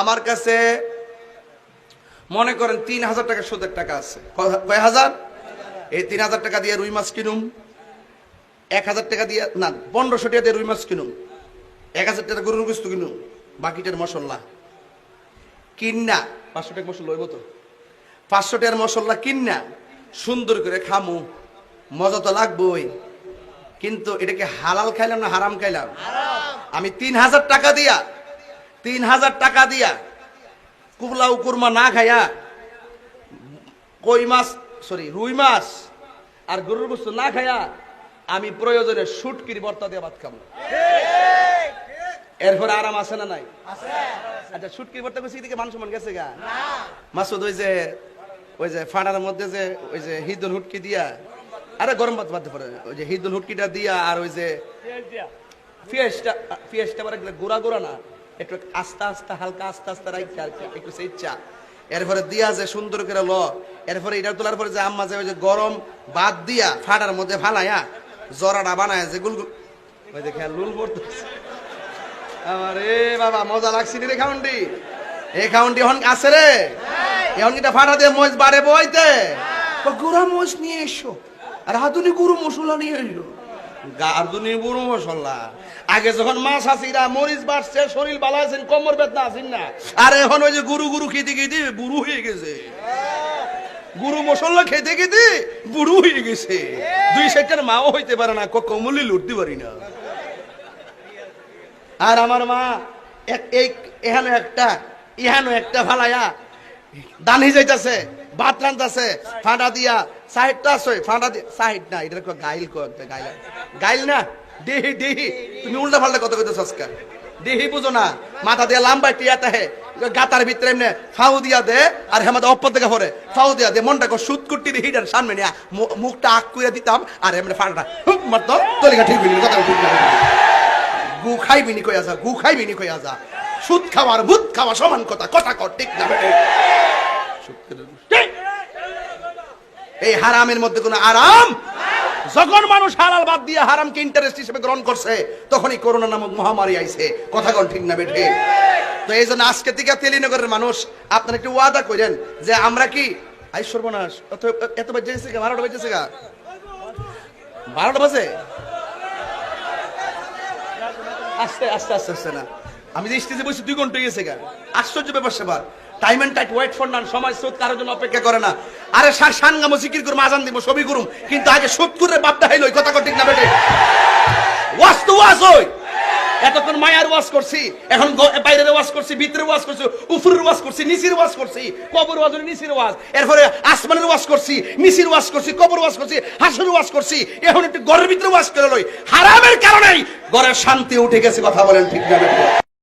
আমার কাছে মনে করেন তিন হাজার টাকা সুদের টাকা আছে। কয় হাজার? এই তিন হাজার টাকা দিয়ে রুই মাছ কিনুম। এক হাজার টাকা দিয়ে না পনেরোশো টাকা দিয়ে রুই মাছ কিনুম। এক হাজার টাকা গরুর গুস্তু কিনুম। বাকিটার মশলা। কিন্না। পাঁচশো টাকা মশলা লইব তো? পাঁচশো টাকার মশলা কিন্না। সুন্দর করে খামু। মজা তো লাগবই। কিন্তু এটাকে হালাল খাইলাম না হারাম খাইলাম? আমি তিন হাজার টাকা দিয়া তিন হাজার টাকা দিয়া কুবলা কুরমা না খাইয়া কই মাছ সরি রুই মাছ আর গরুর বস্তু না খাইয়া আমি প্রয়োজনে শুটকির বর্তা দিয়ে ভাত খাব। এরপরে আরাম আছে না নাই? আচ্ছা শুটকির বর্তা কইছি দিকে মানুষ মন গেছে গা? মাসুদ ওই যে ওই যে ফাড়ার মধ্যে যে ওই যে হিদুল হুটকি দিয়া আরে গরম ভাত বাদ পরে ওই যে হিদুল হুটকিটা দিয়া আর ওই যে ফিয়েসটা ফিয়েসটা গোড়া গোড়া না? একটু আস্তে আস্তে হালকা আস্তে আস্তে রাখছে আর কি, একটু সেই ইচ্ছা এরপরে দিয়া যে সুন্দর করে ল এরপরে এটা তোলার পরে যে আম্মা যে ওই যে গরম বাদ দিয়া ফাটার মধ্যে ফালাইয়া জরাটা বানায় যে গুল ওই যে খেয়াল লুল পড়তে আমার এ বাবা মজা লাগছে রে খাউন্ডি? এই খাউন্ডি এখন আছে রে? এখন এটা ফাটা দিয়ে মোজ বাড়ে বইতে। গুড়া মোজ নিয়ে এসো। আর হাতুনি গুরু মশলা নিয়ে এসো মাছ না? আর এখন ওই যে খেতে খেতে বুড়ো হয়ে গেছে। দুই মাও হইতে পারে না কমলি লুটতে পারি না। আর আমার মা, এক একটা ইহানো একটা ফালাইয়া দানি যাইতাছে, ভাত রান্তাছে ফাঁটা দিয়া সাইডটা আছে ফাঁটা দিয়া সাইড না এটা গাইল কো একটা গাইল গাইল না দেহি দেহি তুমি উল্টা পাল্টা কত কইতেছ আজকাল দেহি বুঝো না মাথা দিয়া লাম্বা টিয়াটা হে গাতার ভিতরে এমনি ফাউ দিয়া দে আর হেমাতে অপ্পর থেকে পরে ফাউ দিয়া দে মনটা কো সুত কুটি দি হিটার সামনে নিয়া মুখটা আক কইরা দিতাম আর এমনি তলিকা ঠিক হইনি কথা ঠিক না। গু খাইবি নি কই আসা গু খাইবি নি কই আসা সুদ খাওয়ার ভূত খাওয়া সমান কথা কথা কর ঠিক না। বেটে এই হারামের মধ্যে কোনো আরাম? যখন মানুষ হালাল বাদ দিয়ে হারামকে ইন্টারেস্ট হিসেবে গ্রহণ করছে, তখনই করোনা নামক মহামারী আইছে। কথা কোন ঠিক না বেঠে? তো এই জন্য আজকে থেকে তেলিনগরের মানুষ, আপনারা একটু ওয়াদা করেন যে আমরা কি আই সর্বনাশ এত বাজেছে গা, বারোটা বাজেছে গা। বারোটা বাজে? আস্তে আস্তে আস্তে আস্তে না। আমি যে স্টেজে বসে দুই ঘণ্টা গেছে গা। আশ্চর্য ব্যাপার সেবার time and tide wait for none সময় স্রোত কারোর জন্য অপেক্ষা করে না। আরে সার সান গামো সিকির করুম, আজান দিব সবই করুম, কিন্তু আগে সত্তরের বাপটা হইল কথা ঠিক না বেটে। ওয়াজ তো ওয়াজ হই এতক্ষণ মায়ার ওয়াজ করছি, এখন বাইরের ওয়াজ করছি ভিতরে ওয়াজ করছি উপরের ওয়াজ করছি, নিচের ওয়াজ করছি, কবর ওয়াজ নিচের ওয়াজ। এরপরে আসমানের ওয়াজ করছি, নিচের ওয়াজ করছি, কবর ওয়াজ করছি হাসের ওয়াজ করছি, এখন একটু ঘরের ভিতরে ওয়াজ করে লই। হারামের কারণেই ঘরের শান্তি উঠে গেছে, কথা বলেন ঠিক না